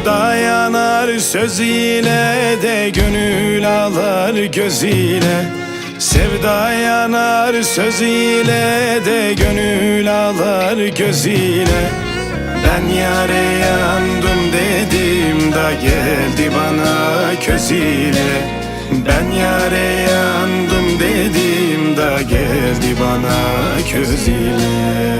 Sevda yanar söz ile de gönül alar göz ile Sevda yanar söz ile de gönül alar göz ile Ben yare yandım dedim da geldi bana köz ile Ben yare yandım dedim da geldi bana köz ile